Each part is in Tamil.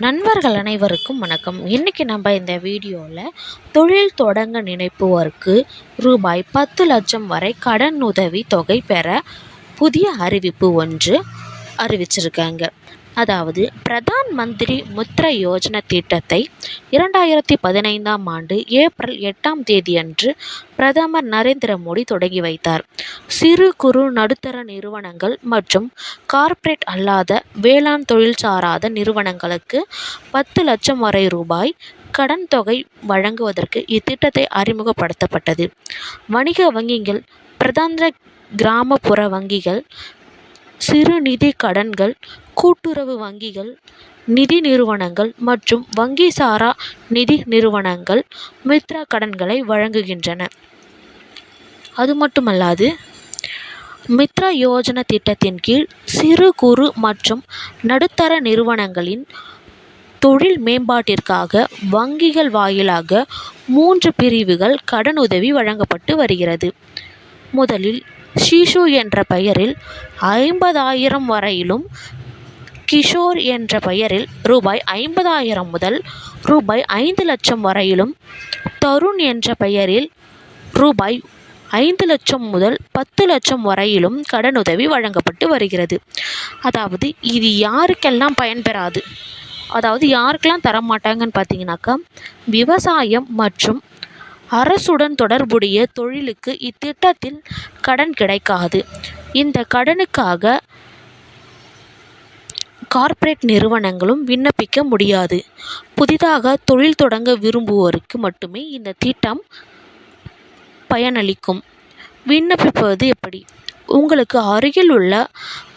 நண்பர்கள் அனைவருக்கும் வணக்கம். இன்றைக்கி நம்ம இந்த வீடியோவில் தொழில் தொடங்க நினைப்போருக்கு ரூபாய் பத்து லட்சம் வரை கடன் உதவி தொகை பெற புதிய அறிவிப்பு ஒன்று அறிவிச்சிருக்காங்க. அதாவது பிரதான் மந்திரி முத்ரா யோஜனா திட்டத்தை இரண்டாயிரத்தி பதினைந்தாம் ஆண்டு ஏப்ரல் எட்டாம் தேதியன்று பிரதமர் நரேந்திர மோடி தொடங்கி வைத்தார். சிறு குறு நடுத்தர நிறுவனங்கள் மற்றும் கார்ப்பரேட் அல்லாத வேளாண் தொழில் சாராத நிறுவனங்களுக்கு பத்து லட்சம் வரை ரூபாய் கடன் தொகை வழங்குவதற்கு இத்திட்டத்தை அறிமுகப்படுத்தப்பட்டது. வணிக வங்கிகள் பிரதான கிராமப்புற வங்கிகள் சிறு நிதி கடன்கள் கூட்டுறவு வங்கிகள் நிதி நிறுவனங்கள் மற்றும் வங்கி சாரா நிதி நிறுவனங்கள் மித்ரா கடன்களை வழங்குகின்றன. அது மட்டுமல்லாது மித்ரா யோஜனா திட்டத்தின் கீழ் சிறு குறு மற்றும் நடுத்தர நிறுவனங்களின் தொழில் மேம்பாட்டிற்காக வங்கிகள் வாயிலாக மூன்று பிரிவுகள் கடனுதவி வழங்கப்பட்டு வருகிறது. முதலில் ஷிசு என்ற பெயரில் ஐம்பதாயிரம் வரையிலும் கிஷோர் என்ற பெயரில் ரூபாய் ஐம்பதாயிரம் முதல் ரூபாய் ஐந்து லட்சம் வரையிலும் தருண் என்ற பெயரில் ரூபாய் ஐந்து லட்சம் முதல் பத்து லட்சம் வரையிலும் கடனுதவி வழங்கப்பட்டு வருகிறது. அதாவது இது யாருக்கெல்லாம் பயன்பெறாது? அதாவது யாருக்கெல்லாம் தர மாட்டாங்கன்னு பார்த்தீங்கன்னாக்கா விவசாயம் மற்றும் அரசுடன் தொடர்புடைய தொழிலுக்கு இத்திட்டத்தில் கடன் கிடைக்காது. இந்த கடனுக்காக கார்ப்பரேட் நிறுவனங்களும் விண்ணப்பிக்க முடியாது. புதிதாக தொழில் தொடங்க விரும்புவோருக்கு மட்டுமே இந்த திட்டம் பயனளிக்கும். விண்ணப்பிப்பது எப்படி? உங்களுக்கு அருகில் உள்ள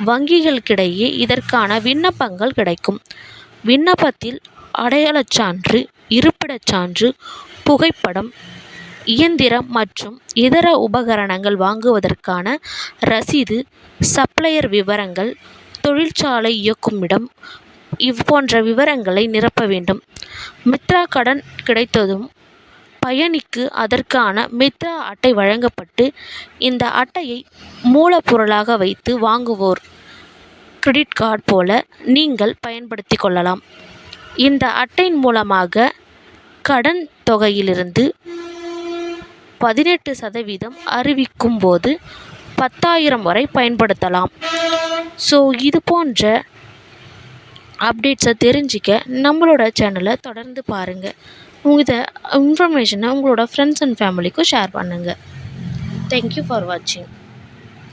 வங்கிகளுக்கிடையே இதற்கான விண்ணப்பங்கள் கிடைக்கும். விண்ணப்பத்தில் அடையாளச் சான்று இருப்பிடச் சான்று புகைப்படம் இயந்திரம் மற்றும் இதர உபகரணங்கள் வாங்குவதற்கான ரசீது சப்ளையர் விவரங்கள் தொழிற்சாலை இயக்குமிடம் இவ் போன்ற விவரங்களை நிரப்ப வேண்டும். மித்ரா கடன் கிடைத்ததும் பயணிக்கு அதற்கான மித்ரா அட்டை வழங்கப்பட்டு இந்த அட்டையை மூலப்பொருளாக வைத்து வாங்குவோர் கிரெடிட் கார்டு போல நீங்கள் பயன்படுத்தி கொள்ளலாம். இந்த அட்டையின் மூலமாக கடன் தொகையிலிருந்து பதினெட்டு சதவீதம் அறிவிக்கும் போது பத்தாயிரம் வரை பயன்படுத்தலாம். ஸோ இது போன்ற அப்டேட்ஸை தெரிஞ்சிக்க நம்மளோட சேனலை தொடர்ந்து பாருங்கள் இந்த இன்ஃபர்மேஷனை உங்களோட ஃப்ரெண்ட்ஸ் அண்ட் ஃபேமிலிக்கும் ஷேர் பண்ணுங்கள் தேங்க்யூ ஃபார் வாட்சிங்